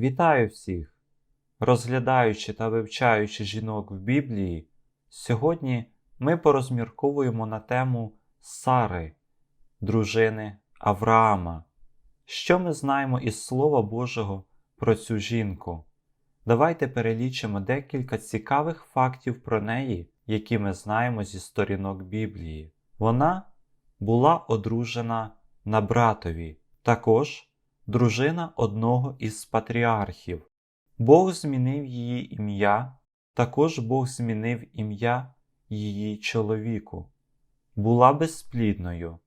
Вітаю всіх! Розглядаючи та вивчаючи жінок в Біблії, сьогодні ми порозмірковуємо на тему Сари, дружини Авраама. Що ми знаємо із Слова Божого про цю жінку? Давайте перелічимо декілька цікавих фактів про неї, які ми знаємо зі сторінок Біблії. Вона була одружена на братові, також дружина одного із патріархів. Бог змінив її ім'я, також Бог змінив ім'я її чоловіку. Була безплідною,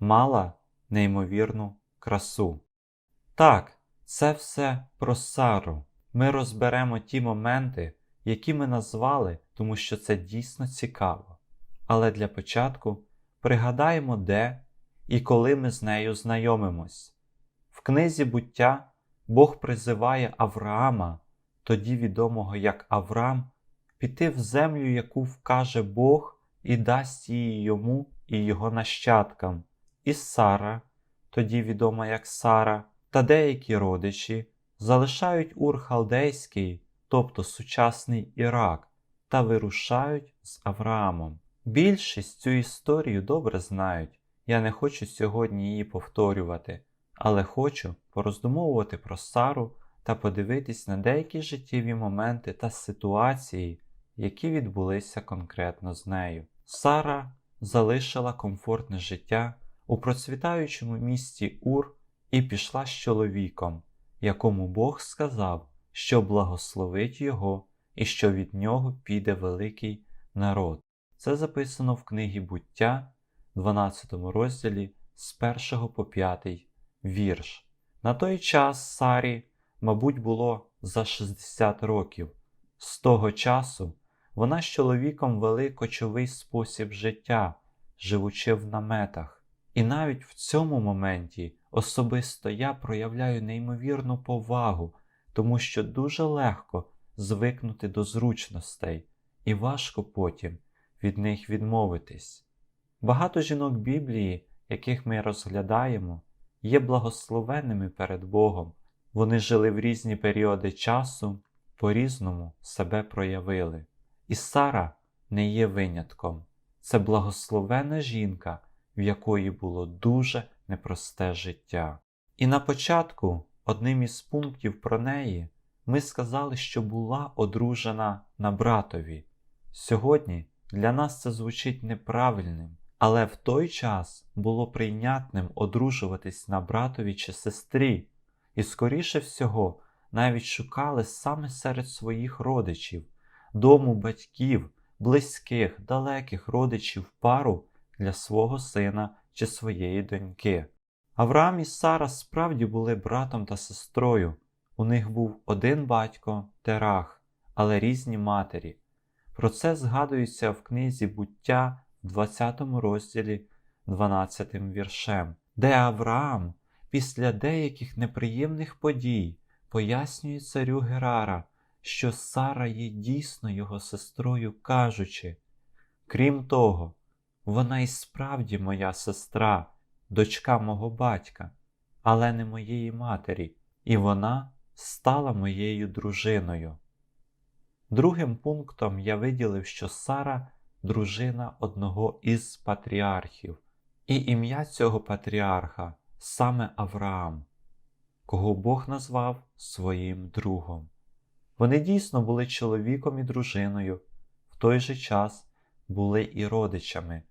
мала неймовірну красу. Так, це все про Сару. Ми розберемо ті моменти, які ми назвали, тому що це дійсно цікаво. Але для початку пригадаємо, де і коли ми з нею знайомимось. В книзі буття Бог призиває Авраама, тоді відомого як Авраам, піти в землю, яку вкаже Бог, і дасть її йому і його нащадкам. І Сара, тоді відома як Сара, та деякі родичі залишають Ур Халдейський, тобто сучасний Ірак, та вирушають з Авраамом. Більшість цю історію добре знають. Я не хочу сьогодні її повторювати, але хочу пороздумовувати про Сару та подивитись на деякі життєві моменти та ситуації, які відбулися конкретно з нею. Сара залишила комфортне життя у процвітаючому місті Ур і пішла з чоловіком, якому Бог сказав, що благословить його і що від нього піде великий народ. Це записано в книгі буття, 12 розділі з 1 по 5 вірш. На той час Сарі, мабуть, було за 60 років. З того часу вона з чоловіком вели кочовий спосіб життя, живучи в наметах. І навіть в цьому моменті особисто я проявляю неймовірну повагу, тому що дуже легко звикнути до зручностей, і важко потім від них відмовитись. Багато жінок Біблії, яких ми розглядаємо, є благословенними перед Богом. Вони жили в різні періоди часу, по-різному себе проявили. І Сара не є винятком. Це благословена жінка, в якої було дуже непросте життя. І на початку, одним із пунктів про неї, ми сказали, що була одружена на братові. Сьогодні для нас це звучить неправильним, але в той час було прийнятним одружуватись на братові чи сестрі, і, скоріше всього, навіть шукали саме серед своїх родичів, дому батьків, близьких, далеких родичів пару для свого сина чи своєї доньки. Авраам і Сара справді були братом та сестрою. У них був один батько Терах, але різні матері. Про це згадується в книзі буття 20 розділі 12 віршем, де Авраам після деяких неприємних подій пояснює царю Герара, що Сара є дійсно його сестрою, кажучи: Крім того, вона і справді моя сестра, дочка мого батька, але не моєї матері, і вона стала моєю дружиною. Другим пунктом я виділив, що Сара дружина одного із патріархів, і ім'я цього патріарха саме Авраам, кого Бог назвав своїм другом. Вони дійсно були чоловіком і дружиною, в той же час були і родичами.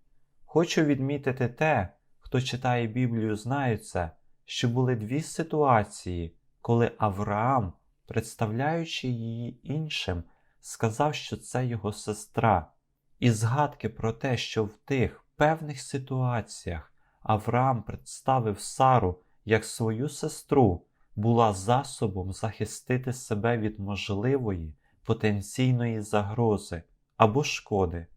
Хочу відмітити те, хто читає Біблію, знає це, що були дві ситуації, коли Авраам, представляючи її іншим, сказав, що це його сестра, і згадки про те, що в тих певних ситуаціях Авраам представив Сару як свою сестру, була засобом захистити себе від можливої потенційної загрози або шкоди,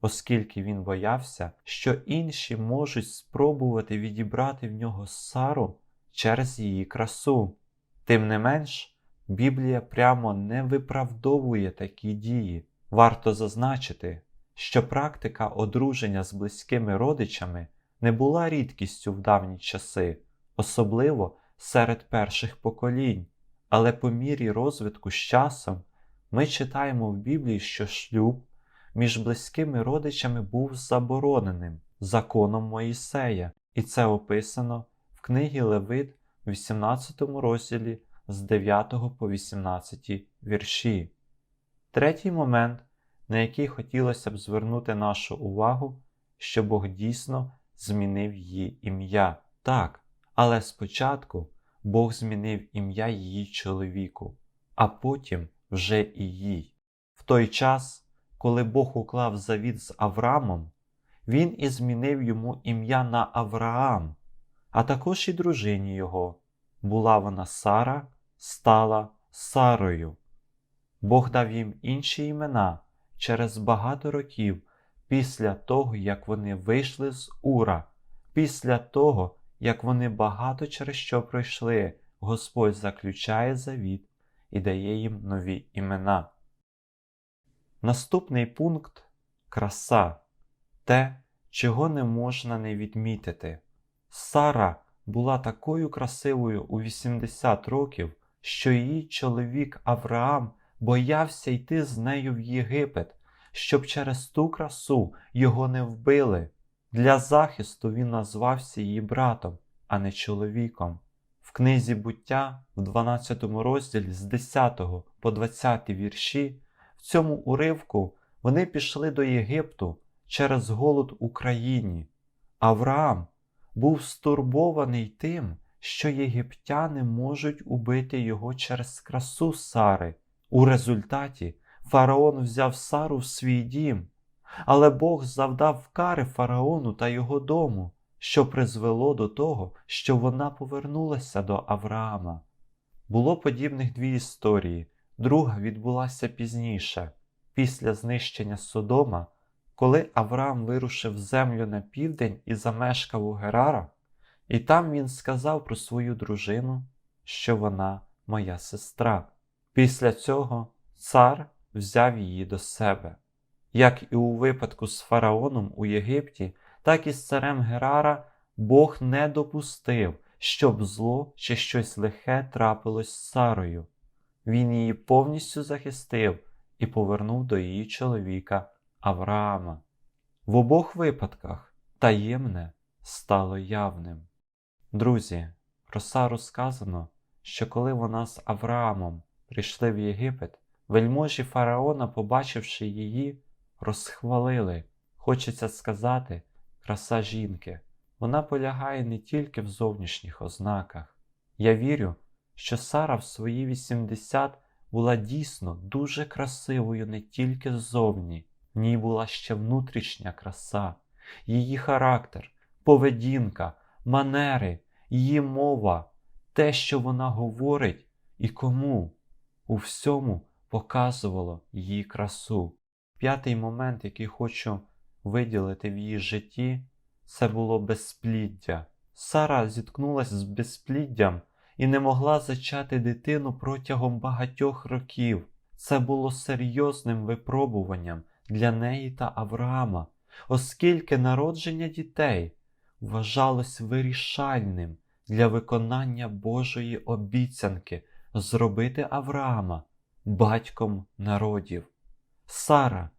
оскільки він боявся, що інші можуть спробувати відібрати в нього Сару через її красу. Тим не менш, Біблія прямо не виправдовує такі дії. Варто зазначити, що практика одруження з близькими родичами не була рідкістю в давні часи, особливо серед перших поколінь, Але по мірі розвитку з часом ми читаємо в Біблії, що шлюб між близькими родичами був забороненим законом Моїсея, і це описано в книгі Левит, 18 розділі з 9 по 18 вірші. Третій момент, на який хотілося б звернути нашу увагу, що Бог дійсно змінив її ім'я. Так, але спочатку Бог змінив ім'я її чоловіку, а потім вже і їй. В той час, коли Бог уклав завіт з Авраамом, він і змінив йому ім'я на Авраам, а також і дружині його. Була вона Сара, стала Сарою. Бог дав їм інші імена через багато років після того, як вони вийшли з Ура, після того, як вони багато через що пройшли, Господь заключає завіт і дає їм нові імена. Наступний пункт краса те, чого не можна не відмітити. Сара була такою красивою у 80 років, що її чоловік Авраам боявся йти з нею в Єгипет, щоб через ту красу його не вбили. Для захисту він назвався її братом, а не чоловіком. В книзі буття в 12 розділі з 10 по 20 вірші в цьому уривку вони пішли до Єгипту через голод у країні. Авраам був стурбований тим, що єгиптяни можуть убити його через красу Сари. У результаті фараон взяв Сару в свій дім, але Бог завдав кари фараону та його дому, що призвело до того, що вона повернулася до Авраама. Було подібних дві історії. Друга відбулася пізніше, після знищення Содома, коли Авраам вирушив землю на південь і замешкав у Герара, і там він сказав про свою дружину, що вона моя сестра. Після цього цар взяв її до себе. Як і у випадку з фараоном у Єгипті, так і з царем Герара Бог не допустив, щоб зло чи щось лихе трапилось з Сарою. Він її повністю захистив і повернув до її чоловіка Авраама. В обох випадках таємне стало явним. Друзі, про Сару сказано, що коли вона з Авраамом прийшли в Єгипет, вельможі фараона, побачивши її, розхвалили. Хочеться сказати, краса жінки. Вона полягає не тільки в зовнішніх ознаках. Я вірю, що Сара в свої 80 була дійсно дуже красивою не тільки ззовні, в ній була ще внутрішня краса, її характер, поведінка, манери, її мова, те, що вона говорить і кому, у всьому показувало її красу. П'ятий момент, який хочу виділити в її житті, це було безпліддя. Сара зіткнулася з безпліддям і не могла зачати дитину протягом багатьох років. Це було серйозним випробуванням для неї та Авраама, оскільки народження дітей вважалось вирішальним для виконання Божої обіцянки зробити Авраама батьком народів. Сара,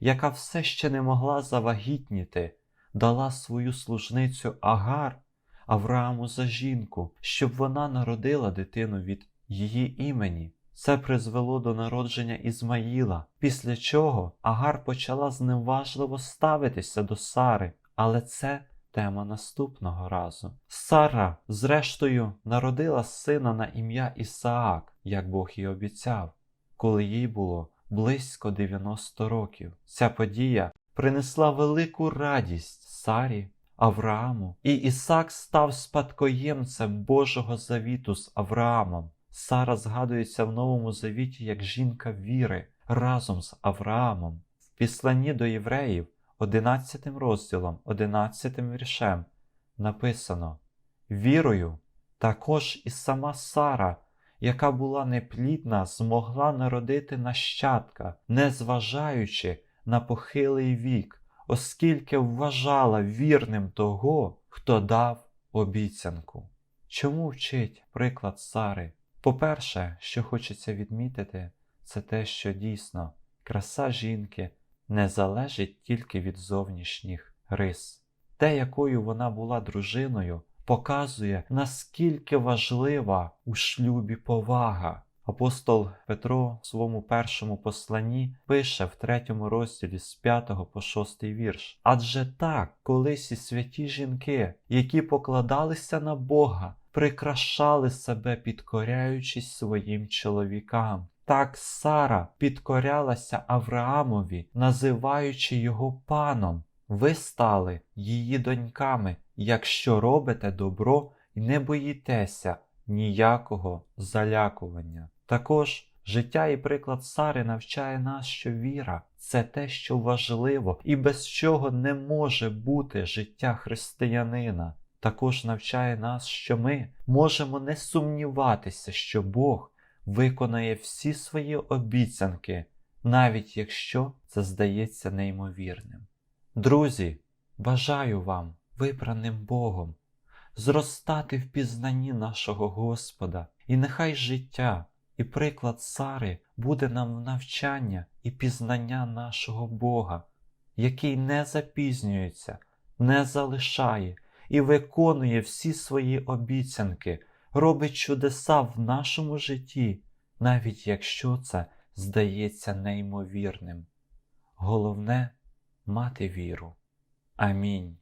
яка все ще не могла завагітніти, дала свою служницю Агар Аврааму за жінку, щоб вона народила дитину від її імені. Це призвело до народження Ізмаїла, після чого Агар почала зневажливо ставитися до Сари, але це тема наступного разу. Сара, зрештою, народила сина на ім'я Ісаак, як Бог і обіцяв, коли їй було близько 90 років. Ця подія принесла велику радість Сарі, Аврааму, і Ісак став спадкоємцем Божого завіту з Авраамом. Сара згадується в Новому Завіті як жінка віри разом з Авраамом. В післанні до євреїв, 11 розділом, 11 віршем, написано: Вірою також і сама Сара, яка була неплідна, змогла народити нащадка, незважаючи на похилий вік, оскільки вважала вірним того, хто дав обіцянку. Чому вчить приклад Сари? По-перше, що хочеться відмітити, це те, що дійсно краса жінки не залежить тільки від зовнішніх рис. Те, якою вона була дружиною, показує, наскільки важлива у шлюбі повага. Апостол Петро в своєму першому посланні пише в третьому розділі з 5 по 6 вірш. Адже так, колись і святі жінки, які покладалися на Бога, прикрашали себе, підкоряючись своїм чоловікам. Так Сара підкорялася Авраамові, називаючи його паном. Ви стали її доньками, якщо робите добро і не боїтеся ніякого залякування. Також життя і приклад Сари навчає нас, що віра це те, що важливо, і без чого не може бути життя християнина. Також навчає нас, що ми можемо не сумніватися, що Бог виконає всі свої обіцянки, навіть якщо це здається неймовірним. Друзі, бажаю вам, вибраним Богом, зростати в пізнанні нашого Господа, і нехай життя і приклад Сари буде нам в навчання і пізнання нашого Бога, який не запізнюється, не залишає і виконує всі свої обіцянки, робить чудеса в нашому житті, навіть якщо це здається неймовірним. Головне мати віру. Амінь.